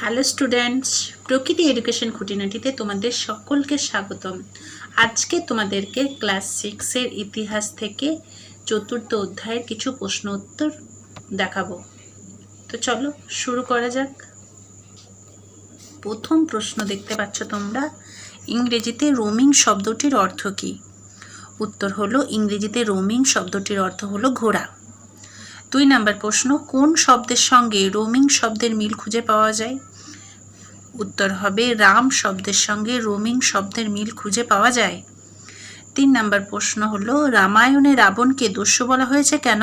Hello students Prakriti education খুঁটিনাটিতে তোমাদের সকলকে স্বাগতম। আজকে তোমাদেরকে ক্লাস সিক্সের ইতিহাস থেকে চতুর্থ অধ্যায়ের কিছু প্রশ্ন উত্তর দেখাবো। তো চলো শুরু করা যাক। প্রথম প্রশ্ন দেখতে পাচ্ছ তোমরা, ইংরেজিতে রোমিং শব্দটির অর্থ কী? উত্তর হলো ইংরেজিতে রোমিং, শব্দটির অর্থ হলো ঘোড়া। দুই নাম্বার প্রশ্ন, কোন শব্দের সঙ্গে রোমিং শব্দের মিল খুঁজে পাওয়া যায়? উত্তর হবে, রাম শব্দের সঙ্গে রোমিং শব্দের মিল খুঁজে পাওয়া যায়। তিন নাম্বার প্রশ্ন হলো, রামায়ণে রাবণকে দস্যু বলা হয়েছে কেন?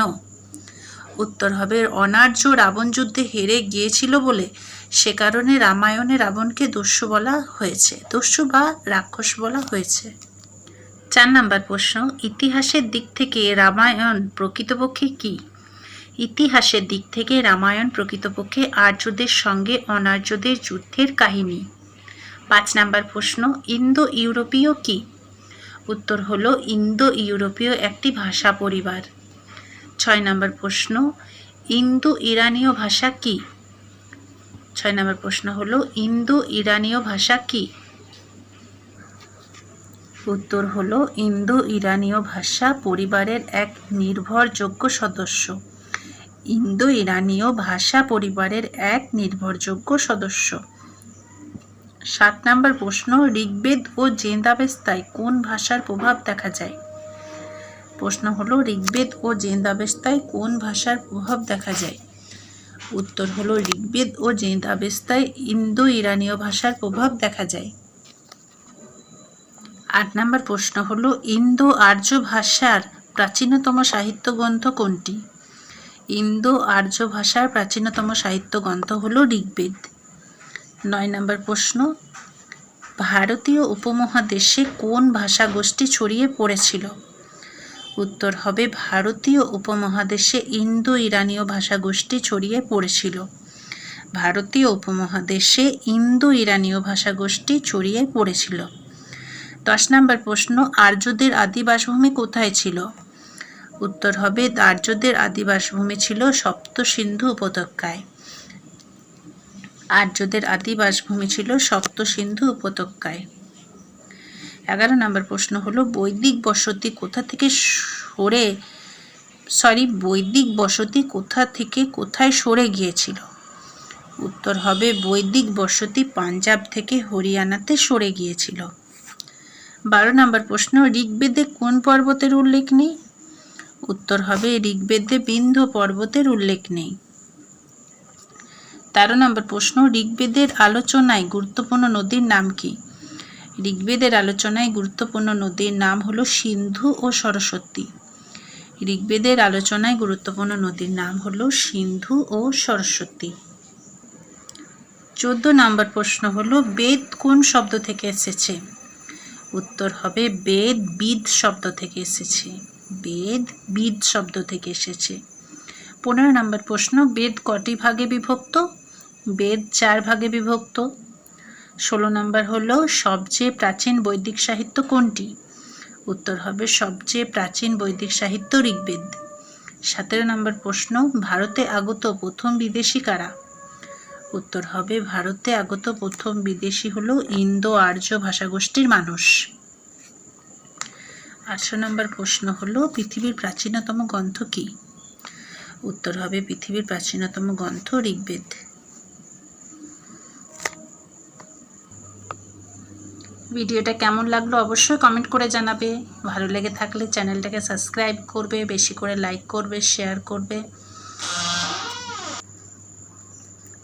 উত্তর হবে, অনার্য রাবণ যুদ্ধে হেরে গিয়েছিল বলে সে কারণে রামায়ণে রাবণকে দস্যু বলা হয়েছে। দস্যু বা রাক্ষস বলা হয়েছে। চার নাম্বার প্রশ্ন, ইতিহাসের দিক থেকে রামায়ণ প্রকৃতপক্ষে কী? ইতিহাসের দিক থেকে রামায়ণ প্রকৃতপক্ষে আর্যদের সঙ্গে অনার্যদের যুদ্ধের কাহিনী। পাঁচ নাম্বার প্রশ্ন ইন্দো ইউরোপীয় কি? উত্তর হলো ইন্দো ইউরোপীয় একটি ভাষা পরিবার। ছয় নাম্বার প্রশ্ন ইন্দো ইরানীয় ভাষা কি? ছয় নাম্বার প্রশ্ন হলো ইন্দো ইরানীয় ভাষা কি? উত্তর হলো ইন্দো ইরানীয় ভাষা পরিবারের এক নির্ভরযোগ্য সদস্য। ইন্দো ইরানীয় ভাষা পরিবারের এক নির্ভরযোগ্য সদস্য। সাত নম্বর প্রশ্ন, ঋগ্বেদ ও জেন্দাবেস্তায় কোন ভাষার প্রভাব দেখা যায়? প্রশ্ন হলো, ঋগ্বেদ ও জেন্দাবেস্তায় কোন ভাষার প্রভাব দেখা যায়? উত্তর হলো, ঋগ্বেদ ও জেন্দাবেস্তায় ইন্দো ইরানীয় ভাষার প্রভাব দেখা যায়। আট নম্বর প্রশ্ন হলো, ইন্দো আর্য ভাষার প্রাচীনতম সাহিত্য গ্রন্থ কোনটি? ইন্দো আর্য ভাষার প্রাচীনতম সাহিত্য গ্রন্থ হল ঋগ্বেদ। নয় নম্বর প্রশ্ন, ভারতীয় উপমহাদেশে কোন ভাষা গোষ্ঠী ছড়িয়ে পড়েছিল? উত্তর হবে, ভারতীয় উপমহাদেশে ইন্দো ইরানীয় ভাষা গোষ্ঠী ছড়িয়ে পড়েছিল। ভারতীয় উপমহাদেশে ইন্দো ইরানীয় ভাষা গোষ্ঠী ছড়িয়ে পড়েছিল। দশ নম্বর প্রশ্ন, আর্যদের আদি বাসভূমি কোথায় ছিল? উত্তর হবে, আর্যদের আদিবাসভূমি ছিল সপ্ত সিন্ধু উপত্যকায়। আর্যদের আদিবাসভূমি ছিল সপ্ত সিন্ধু উপত্যকায়। এগারো নম্বর প্রশ্ন হলো, বৈদিক বসতি কোথা থেকে সরে সরি বৈদিক বসতি কোথা থেকে কোথায় সরে গিয়েছিল? উত্তর হবে, বৈদিক বসতি পাঞ্জাব থেকে হরিয়ানাতে সরে গিয়েছিল। বারো নম্বর প্রশ্ন, ঋগ্বেদে কোন পর্বতের উল্লেখ নেই? উত্তর হবে, ঋগ্বেদে বিন্ধ পর্বতের উল্লেখ নেই। তেরো নম্বর প্রশ্ন, ঋগ্বেদের আলোচনায় গুরুত্বপূর্ণ নদীর নাম কি? ঋগ্বেদের আলোচনায় গুরুত্বপূর্ণ নদীর নাম হল সিন্ধু ও সরস্বতী। ঋগ্বেদের আলোচনায় গুরুত্বপূর্ণ নদীর নাম হল সিন্ধু ও সরস্বতী। চোদ্দ নম্বর প্রশ্ন হল, বেদ কোন শব্দ থেকে এসেছে? উত্তর হবে বেদ বিদ শব্দ থেকে এসেছে। বেদ বিদ শব্দ থেকে এসেছে। পনেরো নম্বর প্রশ্ন, বেদ কটি ভাগে বিভক্ত? বেদ চার ভাগে বিভক্ত। ষোলো নম্বর হলো, সবচেয়ে প্রাচীন বৈদিক সাহিত্য কোনটি? উত্তর হবে, সবচেয়ে প্রাচীন বৈদিক সাহিত্য ঋগ্বেদ। সতেরো নম্বর প্রশ্ন, ভারতে আগত প্রথম বিদেশি কারা? উত্তর হবে, ভারতে আগত প্রথম বিদেশি হল ইন্দো আর্য ভাষাগোষ্ঠীর মানুষ। আটশো নম্বর প্রশ্ন হলো, পৃথিবীর প্রাচীনতম গ্রন্থ কি? উত্তর হবে, পৃথিবীর প্রাচীনতম গ্রন্থ ঋগ্বেদ। ভিডিওটা কেমন লাগল অবশ্যই কমেন্ট করে জানাবে। ভালো লেগে থাকলে চ্যানেলটাকে সাবস্ক্রাইব করবে, বেশি করে লাইক করবে, শেয়ার করবে।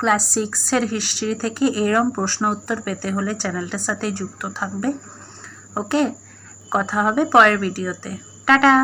ক্লাস সিক্সের হিস্ট্রি থেকে এরম প্রশ্ন উত্তর পেতে হলে চ্যানেলটার সাথে যুক্ত থাকবে। ওকে? কথা হবে পরের ভিডিওতে। টাটা!